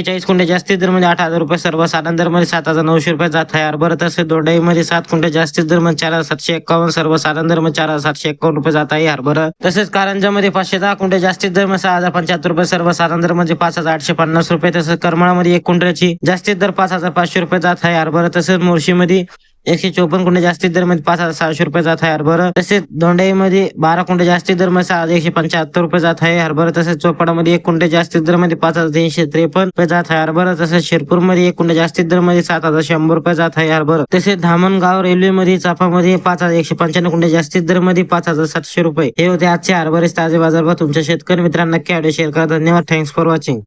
एक्केचाळीस कुंटे जास्तीत दर म्हणजे आठ हजार रुपये सर्वसाधारण दरमध्ये सात हजार नऊशे रुपये जात आहे. हरभरा तसेच दोंडाई सात कुंटे जास्तीत दरमध्ये चार हजार सातशे एकावन्न सर्वसाधारण दरमध्ये चार हजार सातशे एकावन्न रुपये जात आहे हरभरा तसेच कारंजामध्ये पाचशे दहा कुंटे जास्तीत दर सहा हजार पंच्याहत्तर रुपये सर्वसाधारण दरमध्ये पाच हजार आठशे पन्नास रुपये. तसेच करमाळामध्ये एक कुंटल्याची जास्तीत दर पाच हजार पाचशे रुपये जात आहे हरभरा तसेच मोर्शीमध्ये एकशे चोपन्न कुंटे जास्तीत दरमध्ये पाच हजार सहाशे रुपये जात आहे हरभर. तसेच दोंडाईमध्ये बारा कुंटे जास्तीत दरमध्ये सहा हजार एकशे पंच्याहत्तर रुपये जात आहे हरभरा. तसेच चोपडामध्ये एक कुंटे जास्तीत दरमध्ये पाच हजार तीनशे त्रेपन्न रुपये जात आहे हरभरा. तसेच शिरपूरमध्ये एक कुंटे जास्तीत दरमध्ये सात हजार शंभर रुपये जात आहे हरभर. तसेच धामणगाव रेल्वे मध्ये चाफामध्ये पाच हजार एकशे पंच्याण्णव कुंटे जास्तीत दरमध्ये पाच हजार सातशे रुपये. हे होते आजचे हरभरे ताजे बाजार तुमच्या शेतकरी मित्रांना नक्की शेअर करा. धन्यवाद. Thanks for watching